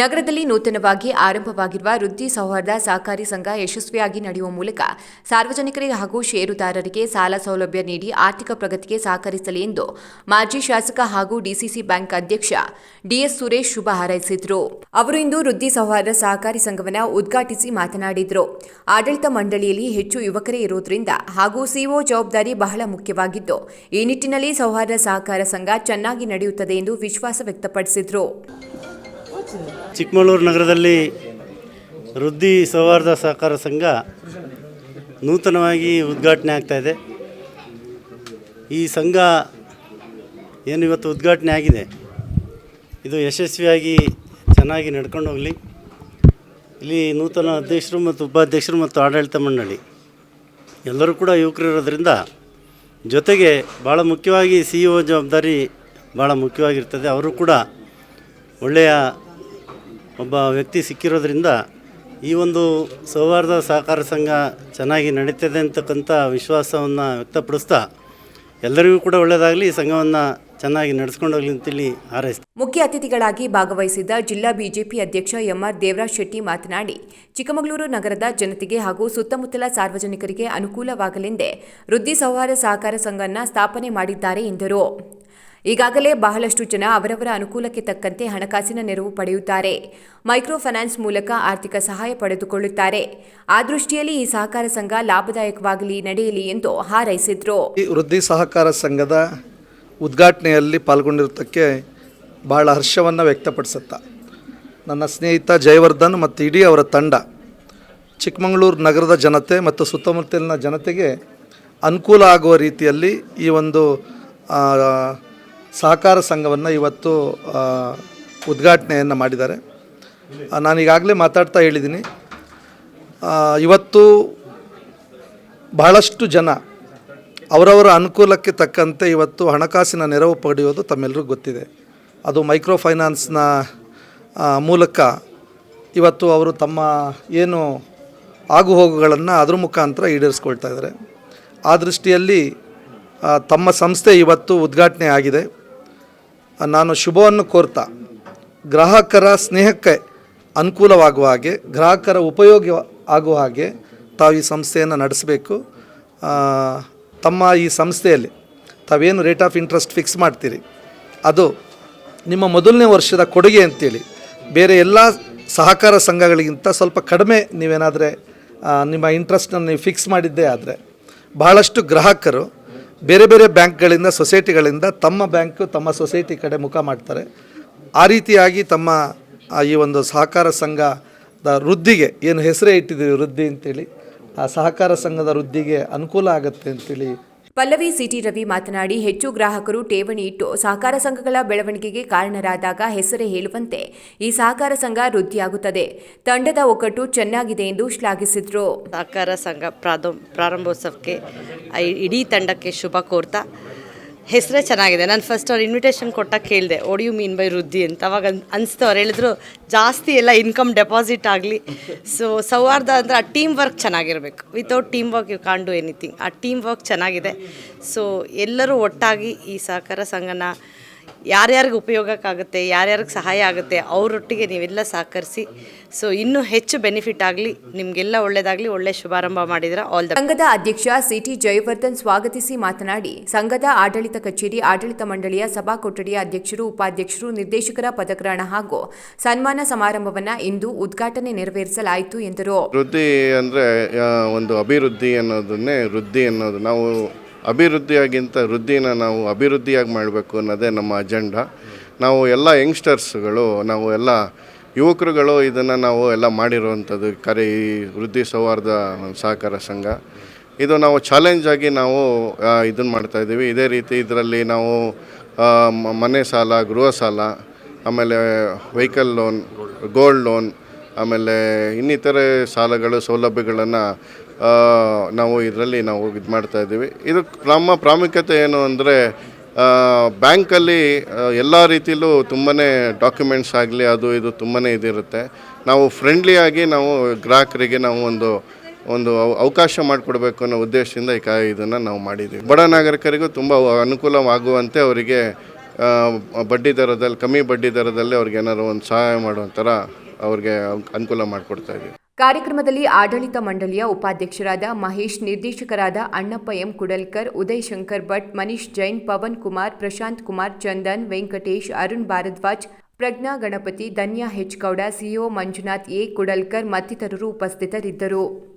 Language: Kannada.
ನಗರದಲ್ಲಿ ನೂತನವಾಗಿ ಆರಂಭವಾಗಿರುವ ವೃದ್ಧಿ ಸೌಹಾರ್ದ ಸಹಕಾರಿ ಸಂಘ ಯಶಸ್ವಿಯಾಗಿ ನಡೆಯುವ ಮೂಲಕ ಸಾರ್ವಜನಿಕರಿಗೆ ಹಾಗೂ ಷೇರುದಾರರಿಗೆ ಸಾಲ ಸೌಲಭ್ಯ ನೀಡಿ ಆರ್ಥಿಕ ಪ್ರಗತಿಗೆ ಸಹಕರಿಸಲಿ ಎಂದು ಮಾಜಿ ಶಾಸಕ ಹಾಗೂ ಡಿಸಿಸಿ ಬ್ಯಾಂಕ್ ಅಧ್ಯಕ್ಷ ಡಿಎಸ್ ಸುರೇಶ್ ಶುಭ ಹಾರೈಸಿದರು. ಅವರು ಇಂದು ವೃದ್ಧಿ ಸೌಹಾರ್ದ ಸಹಕಾರಿ ಸಂಘವನ್ನು ಉದ್ಘಾಟಿಸಿ ಮಾತನಾಡಿದರು. ಆಡಳಿತ ಮಂಡಳಿಯಲ್ಲಿ ಹೆಚ್ಚು ಯುವಕರೇ ಇರುವುದರಿಂದ ಹಾಗೂ ಸಿಒ ಜವಾಬ್ದಾರಿ ಬಹಳ ಮುಖ್ಯವಾಗಿದ್ದು, ಈ ನಿಟ್ಟಿನಲ್ಲಿ ಸೌಹಾರ್ದ ಸಹಕಾರ ಸಂಘ ಚೆನ್ನಾಗಿ ನಡೆಯುತ್ತದೆ ಎಂದು ವಿಶ್ವಾಸ ವ್ಯಕ್ತಪಡಿಸಿದರು. ಚಿಕ್ಕಮಗಳೂರು ನಗರದಲ್ಲಿ ವೃದ್ಧಿ ಸೌಹಾರ್ದ ಸಹಕಾರ ಸಂಘ ನೂತನವಾಗಿ ಉದ್ಘಾಟನೆ ಆಗ್ತಾಯಿದೆ ಈ ಸಂಘ ಏನು ಇವತ್ತು ಉದ್ಘಾಟನೆ ಆಗಿದೆ? ಇದು ಯಶಸ್ವಿಯಾಗಿ ಚೆನ್ನಾಗಿ ನಡ್ಕೊಂಡು ಹೋಗಲಿ. ಇಲ್ಲಿ ನೂತನ ಅಧ್ಯಕ್ಷರು ಮತ್ತು ಉಪಾಧ್ಯಕ್ಷರು ಮತ್ತು ಆಡಳಿತ ಮಂಡಳಿ, ಎಲ್ಲರೂ ಕೂಡ ಯುವಕರು ಇರೋದ್ರಿಂದ ಜೊತೆಗೆ ಭಾಳ ಮುಖ್ಯವಾಗಿ ಸಿ ಇ ಒ ಜವಾಬ್ದಾರಿ ಭಾಳ ಮುಖ್ಯವಾಗಿರ್ತದೆ. ಅವರು ಕೂಡ ಒಳ್ಳೆಯ ಒಬ್ಬ ವ್ಯಕ್ತಿ ಸಿಕ್ಕಿರೋದ್ರಿಂದ ಈ ಒಂದು ಸೌಹಾರ್ದ ಸಹಕಾರ ಸಂಘ ಚೆನ್ನಾಗಿ ನಡೀತದೆ ಅಂತಕ್ಕಂಥ ವಿಶ್ವಾಸವನ್ನು ವ್ಯಕ್ತಪಡಿಸ್ತಾ ಎಲ್ಲರಿಗೂ ಕೂಡ ಒಳ್ಳೆಯದಾಗಲಿ, ಈ ಸಂಘವನ್ನು ಚೆನ್ನಾಗಿ ನಡೆಸ್ಕೊಂಡು ಹೋಗಲಿ ಅಂತೇಳಿ ಹಾರೈಸಿ ಮುಖ್ಯ ಅತಿಥಿಗಳಾಗಿ ಭಾಗವಹಿಸಿದ್ದ ಜಿಲ್ಲಾ ಬಿಜೆಪಿ ಅಧ್ಯಕ್ಷ ಎಂಆರ್ ದೇವರಾಜ್ ಶೆಟ್ಟಿ ಮಾತನಾಡಿ, ಚಿಕ್ಕಮಗಳೂರು ನಗರದ ಜನತೆಗೆ ಹಾಗೂ ಸುತ್ತಮುತ್ತಲ ಸಾರ್ವಜನಿಕರಿಗೆ ಅನುಕೂಲವಾಗಲೆಂದೇ ವೃದ್ಧಿ ಸೌಹಾರ್ದ ಸಹಕಾರ ಸಂಘವನ್ನು ಸ್ಥಾಪನೆ ಮಾಡಿದ್ದಾರೆ ಎಂದರು. ಈಗಾಗಲೇ ಬಹಳಷ್ಟು ಜನ ಅವರವರ ಅನುಕೂಲಕ್ಕೆ ತಕ್ಕಂತೆ ಹಣಕಾಸಿನ ನೆರವು ಪಡೆಯುತ್ತಾರೆ. ಮೈಕ್ರೋ ಫೈನಾನ್ಸ್ ಮೂಲಕ ಆರ್ಥಿಕ ಸಹಾಯ ಪಡೆದುಕೊಳ್ಳುತ್ತಾರೆ. ಆ ದೃಷ್ಟಿಯಲ್ಲಿ ಈ ಸಹಕಾರ ಸಂಘ ಲಾಭದಾಯಕವಾಗಲಿ ನಡೆಯಲಿ ಎಂದು ಹಾರೈಸಿದ್ರು. ಈ ವೃದ್ಧಿ ಸಹಕಾರ ಸಂಘದ ಉದ್ಘಾಟನೆಯಲ್ಲಿ ಪಾಲ್ಗೊಂಡಿರೋದಕ್ಕೆ ಬಹಳ ಹರ್ಷವನ್ನು ವ್ಯಕ್ತಪಡಿಸುತ್ತಾ. ನನ್ನ ಸ್ನೇಹಿತ ಜಯವರ್ಧನ್ ಮತ್ತು ಇಡೀ ಅವರ ತಂಡ ಚಿಕ್ಕಮಗಳೂರು ನಗರದ ಜನತೆ ಮತ್ತು ಸುತ್ತಮುತ್ತಲಿನ ಜನತೆಗೆ ಅನುಕೂಲ ಆಗುವ ರೀತಿಯಲ್ಲಿ ಈ ಒಂದು ಸಹಕಾರ ಸಂಘವನ್ನು ಇವತ್ತು ಉದ್ಘಾಟನೆಯನ್ನು ಮಾಡಿದ್ದಾರೆ. ನಾನು ಈಗಾಗಲೇ ಮಾತಾಡ್ತಾ ಹೇಳಿದ್ದೀನಿ. ಇವತ್ತು ಬಹಳಷ್ಟು ಜನ ಅವರವರ ಅನುಕೂಲಕ್ಕೆ ತಕ್ಕಂತೆ ಇವತ್ತು ಹಣಕಾಸಿನ ನೆರವು ಪಡೆಯೋದು ತಮ್ಮೆಲ್ಲರಿಗೂ ಗೊತ್ತಿದೆ. ಅದು ಮೈಕ್ರೋ ಫೈನಾನ್ಸ್ನ ಮೂಲಕ ಇವತ್ತು ಅವರು ತಮ್ಮ ಏನು ಆಗುಹೋಗುಗಳನ್ನು ಅದ್ರ ಮುಖಾಂತರ ಈಡೇರಿಸ್ಕೊಳ್ತಾ ಇದ್ದಾರೆ. ಆ ದೃಷ್ಟಿಯಲ್ಲಿ ತಮ್ಮ ಸಂಸ್ಥೆ ಇವತ್ತು ಉದ್ಘಾಟನೆ ಆಗಿದೆ. ನಾನು ಶುಭವನ್ನು ಕೋರ್ತಾ, ಗ್ರಾಹಕರ ಸ್ನೇಹಕ್ಕೆ ಅನುಕೂಲವಾಗುವ ಹಾಗೆ, ಗ್ರಾಹಕರ ಉಪಯೋಗ ಆಗುವ ಹಾಗೆ ತಾವು ಈ ಸಂಸ್ಥೆಯನ್ನು ನಡೆಸಬೇಕು. ತಮ್ಮ ಈ ಸಂಸ್ಥೆಯಲ್ಲಿ ತಾವೇನು ರೇಟ್ ಆಫ್ ಇಂಟ್ರೆಸ್ಟ್ ಫಿಕ್ಸ್ ಮಾಡ್ತೀರಿ? ಅದು ನಿಮ್ಮ ಮೊದಲನೇ ವರ್ಷದ ಕೊಡುಗೆ ಅಂತೇಳಿ, ಬೇರೆ ಎಲ್ಲ ಸಹಕಾರ ಸಂಘಗಳಿಗಿಂತ ಸ್ವಲ್ಪ ಕಡಿಮೆ ನೀವೇನಾದರೆ ನಿಮ್ಮ ಇಂಟ್ರೆಸ್ಟನ್ನು ನೀವು ಫಿಕ್ಸ್ ಮಾಡಿದ್ದೇ ಆದರೆ, ಬಹಳಷ್ಟು ಗ್ರಾಹಕರು ಬೇರೆ ಬೇರೆ ಬ್ಯಾಂಕ್ಗಳಿಂದ, ಸೊಸೈಟಿಗಳಿಂದ ತಮ್ಮ ಬ್ಯಾಂಕು ತಮ್ಮ ಸೊಸೈಟಿ ಕಡೆ ಮುಖ ಮಾಡ್ತಾರೆ. ಆ ರೀತಿಯಾಗಿ ತಮ್ಮ ಈ ಒಂದು ಸಹಕಾರ ಸಂಘದ ವೃದ್ಧಿಗೆ ಏನು ಹೆಸರೇ ಇಟ್ಟಿದ್ದೀವಿ ವೃದ್ಧಿ ಅಂತೇಳಿ, ಆ ಸಹಕಾರ ಸಂಘದ ವೃದ್ಧಿಗೆ ಅನುಕೂಲ ಆಗುತ್ತೆ ಅಂತೇಳಿ ಪಲ್ಲವಿ ಸಿಟಿ ರವಿ ಮಾತನಾಡಿ, ಹೆಚ್ಚು ಗ್ರಾಹಕರು ಠೇವಣಿ ಇಟ್ಟು ಸಹಕಾರ ಸಂಘಗಳ ಬೆಳವಣಿಗೆಗೆ ಕಾರಣರಾದಾಗ ಹೆಸರೇ ಹೇಳುವಂತೆ ಈ ಸಹಕಾರ ಸಂಘ ವೃದ್ಧಿಯಾಗುತ್ತದೆ. ತಂಡದ ಒಕ್ಕಟ್ಟು ಚೆನ್ನಾಗಿದೆ ಎಂದು ಶ್ಲಾಘಿಸಿದರು. ಸಹಕಾರ ಸಂಘ ಪ್ರಾರಂಭೋತ್ಸವಕ್ಕೆ ಇಡೀ ತಂಡಕ್ಕೆ ಶುಭ ಕೋರ್ತಾ ಹೆಸರೇ ಚೆನ್ನಾಗಿದೆ. ನಾನು ಫಸ್ಟ್ ಅವ್ರು ಇನ್ವಿಟೇಷನ್ ಕೊಟ್ಟಾಗ ಕೇಳಿದೆ ಒಡಿಯು ಮೀನ್ ಬೈ ವೃದ್ಧಿ ಅಂತ. ಅವಾಗ ಅನ್, ಅನಿಸ್ತು. ಅವ್ರು ಹೇಳಿದ್ರು, ಜಾಸ್ತಿ ಎಲ್ಲ ಇನ್ಕಮ್ ಡೆಪಾಸಿಟ್ ಆಗಲಿ. ಸೊ ಸೌಹಾರ್ದ ಅಂದರೆ ಆ ಟೀಮ್ ವರ್ಕ್ ಚೆನ್ನಾಗಿರಬೇಕು. Without team work you can do anything ಆ ಟೀಮ್ ವರ್ಕ್ ಚೆನ್ನಾಗಿದೆ. ಸೊ ಎಲ್ಲರೂ ಒಟ್ಟಾಗಿ ಈ ಸಹಕಾರ ಸಂಘನ ಯಾರ್ಯಾರಿಗೆ ಉಪಯೋಗಕ್ಕಾಗುತ್ತೆ ಯಾರ್ಯಾರಿಗೆ ಸಹಾಯ ಆಗುತ್ತೆ ಅವರೊಟ್ಟಿಗೆ ನೀವೆಲ್ಲ ಸಹಕರಿಸಿ. ಸೊ ಇನ್ನೂ ಹೆಚ್ಚು ಬೆನಿಫಿಟ್ ಆಗಲಿ ನಿಮಗೆಲ್ಲ ಒಳ್ಳೆಯದಾಗಲಿ ಒಳ್ಳೆ ಶುಭಾರಂಭ ಮಾಡಿದ್ರ ಆಲ್ ದ ಸಂಘದ ಅಧ್ಯಕ್ಷ ಸಿಟಿ ಜಯವರ್ಧನ್ ಸ್ವಾಗತಿಸಿ ಮಾತನಾಡಿ ಸಂಘದ ಆಡಳಿತ ಕಚೇರಿ ಆಡಳಿತ ಮಂಡಳಿಯ ಸಭಾ ಕೊಠಡಿಯ ಅಧ್ಯಕ್ಷರು ಉಪಾಧ್ಯಕ್ಷರು ನಿರ್ದೇಶಕರ ಪದಗ್ರಹಣ ಹಾಗೂ ಸನ್ಮಾನ ಸಮಾರಂಭವನ್ನು ಇಂದು ಉದ್ಘಾಟನೆ ನೆರವೇರಿಸಲಾಯಿತು ಎಂದರು. ವೃದ್ಧಿ ಅಂದರೆ ಒಂದು ಅಭಿವೃದ್ಧಿ ಅನ್ನೋದನ್ನೇ ವೃದ್ಧಿ ಅನ್ನೋದು. ನಾವು ಅಭಿವೃದ್ಧಿಯಾಗಿಂತ ವೃದ್ಧಿನ ನಾವು ಅಭಿವೃದ್ಧಿಯಾಗಿ ಮಾಡಬೇಕು ಅನ್ನೋದೇ ನಮ್ಮ ಅಜೆಂಡಾ. ನಾವು ಎಲ್ಲ ಯಂಗ್ಸ್ಟರ್ಸ್ಗಳು, ನಾವು ಎಲ್ಲ ಯುವಕರುಗಳು ಇದನ್ನು ನಾವು ಎಲ್ಲ ಮಾಡಿರುವಂಥದ್ದು ಕರೆ ಈ ವೃದ್ಧಿ ಸೌಹಾರ್ದ ಸಹಕಾರ ಸಂಘ. ಇದು ನಾವು ಚಾಲೆಂಜ್ ಆಗಿ ನಾವು ಇದನ್ನು ಮಾಡ್ತಾಯಿದ್ದೀವಿ ಇದೇ ರೀತಿ ಇದರಲ್ಲಿ ನಾವು ಮನೆ ಸಾಲ, ಗೃಹ ಸಾಲ, ಆಮೇಲೆ ವೆಹಿಕಲ್ ಲೋನ್ ಗೋಲ್ಡ್ ಲೋನ್ ಆಮೇಲೆ ಇನ್ನಿತರೆ ಸಾಲಗಳು, ಸೌಲಭ್ಯಗಳನ್ನು ನಾವು ಇದರಲ್ಲಿ ನಾವು ಇದು ಮಾಡ್ತಾ ಇದ್ದೀವಿ. ಇದು ನಮ್ಮ ಪ್ರಾಮುಖ್ಯತೆ ಏನು ಅಂದರೆ ಬ್ಯಾಂಕಲ್ಲಿ ಎಲ್ಲ ರೀತಿಯಲ್ಲೂ ತುಂಬಾ ಡಾಕ್ಯುಮೆಂಟ್ಸ್ ಆಗಲಿ, ಅದು ಇದು ತುಂಬಾ ಇದಿರುತ್ತೆ. ನಾವು ಫ್ರೆಂಡ್ಲಿಯಾಗಿ ನಾವು ಗ್ರಾಹಕರಿಗೆ ನಾವು ಒಂದು ಒಂದು ಅವ- ಅವಕಾಶ ಮಾಡಿಕೊಡ್ಬೇಕು ಅನ್ನೋ ಉದ್ದೇಶದಿಂದ ಈ ಕಾ, ಇದನ್ನು ನಾವು ಮಾಡಿದ್ದೀವಿ. ಬಡ ನಾಗರಿಕರಿಗೂ ತುಂಬ ಅನುಕೂಲವಾಗುವಂತೆ ಅವರಿಗೆ ಬಡ್ಡಿ ದರದಲ್ಲಿ, ಕಮ್ಮಿ ಬಡ್ಡಿ ದರದಲ್ಲಿ ಅವ್ರಿಗೆ ಏನಾದ್ರು ಒಂದು ಸಹಾಯ ಮಾಡುವಂಥರ ಥರ ಅವ್ರಿಗೆ ಅನುಕೂಲ ಮಾಡಿಕೊಡ್ತಾ ಇದ್ದೀವಿ. ಕಾರ್ಯಕ್ರಮದಲ್ಲಿ ಆಡಳಿತ ಮಂಡಳಿಯ ಉಪಾಧ್ಯಕ್ಷರಾದ ಮಹೇಶ್, ನಿರ್ದೇಶಕರಾದ Annappa M Kudalkar Uday Shankar Bhat, Manish Jain, Pavan Kumar, Prashanth Kumar, Chandan, Venkatesh, Arun Bharadwaj, Pragna Ganapathi, Dhanya H Gowda, CEO Manjunath A Kudalkar ಮತ್ತಿತರರು ಉಪಸ್ಥಿತರಿದ್ದರು.